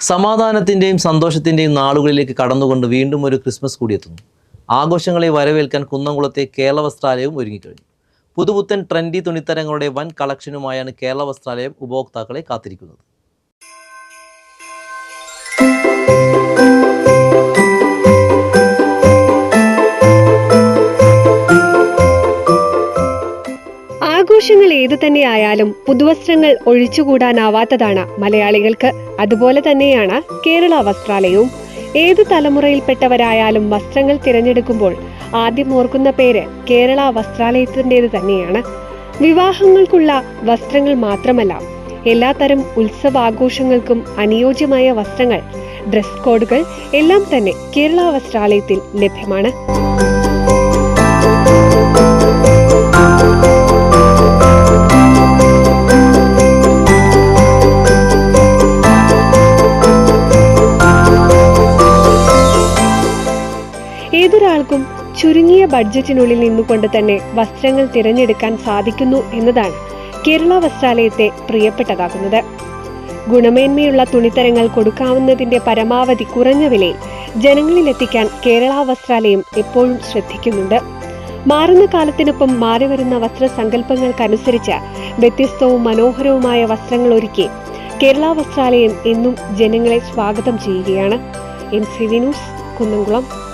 സമാധാനത്തിന്റെയും സന്തോഷത്തിന്റെയും നാളുകളിലേക്ക് കടന്നുകൊണ്ട് വീണ്ടും ഒരു ക്രിസ്മസ് കൂടിയെത്തുന്നു ആഘോഷങ്ങളെ വരവേൽക്കാൻ കുന്നംകുളത്തെ കേരള വസ്ത്രാലയവും ഒരുങ്ങിക്കഴിഞ്ഞു. പുതുപുത്തൻ ട്രെൻഡി തുണിത്തരങ്ങളുടെ വൻ കളക്ഷനുമായാണ് കേരള വസ്ത്രാലയം ഉപഭോക്താക്കളെ കാത്തിരിക്കുന്നത്. ആഘോഷങ്ങൾ ഏതു തന്നെയായാലും പുതുവസ്ത്രങ്ങൾ ഒഴിച്ചുകൂടാനാവാത്തതാണ് മലയാളികൾക്ക്. അതുപോലെ തന്നെയാണ് കേരള വസ്ത്രാലയവും. ഏതു തലമുറയിൽപ്പെട്ടവരായാലും വസ്ത്രങ്ങൾ തിരഞ്ഞെടുക്കുമ്പോൾ ആദ്യം ഓർക്കുന്ന പേര് കേരള വസ്ത്രാലയത്തിന്റെത് തന്നെയാണ്. വിവാഹങ്ങൾക്കുള്ള വസ്ത്രങ്ങൾ മാത്രമല്ല എല്ലാത്തരം ഉത്സവാഘോഷങ്ങൾക്കും അനുയോജ്യമായ വസ്ത്രങ്ങൾ ഡ്രസ് കോഡുകൾ എല്ലാം തന്നെ കേരള വസ്ത്രാലയത്തിൽ ലഭ്യമാണ്. ഏതൊരാൾക്കും ചുരുങ്ങിയ ബഡ്ജറ്റിനുള്ളിൽ നിന്നുകൊണ്ട് തന്നെ വസ്ത്രങ്ങൾ തിരഞ്ഞെടുക്കാൻ സാധിക്കുന്നു എന്നതാണ് കേരള വസ്ത്രാലയത്തെ പ്രിയപ്പെട്ടതാകുന്നത്. ഗുണമേന്മയുള്ള തുണിത്തരങ്ങൾ കൊടുക്കാവുന്നതിന്റെ പരമാവധി കുറഞ്ഞ വിലയിൽ ജനങ്ങളിലെത്തിക്കാൻ കേരള വസ്ത്രാലയം എപ്പോഴും ശ്രദ്ധിക്കുന്നുണ്ട്. മാറുന്ന കാലത്തിനൊപ്പം മാറിവരുന്ന വസ്ത്രസങ്കല്പങ്ങൾക്കനുസരിച്ച് വ്യത്യസ്തവും മനോഹരവുമായ വസ്ത്രങ്ങൾ ഒരുക്കി കേരള വസ്ത്രാലയം എന്നും ജനങ്ങളെ സ്വാഗതം ചെയ്യുകയാണ്. M C V news Kunnamkulam.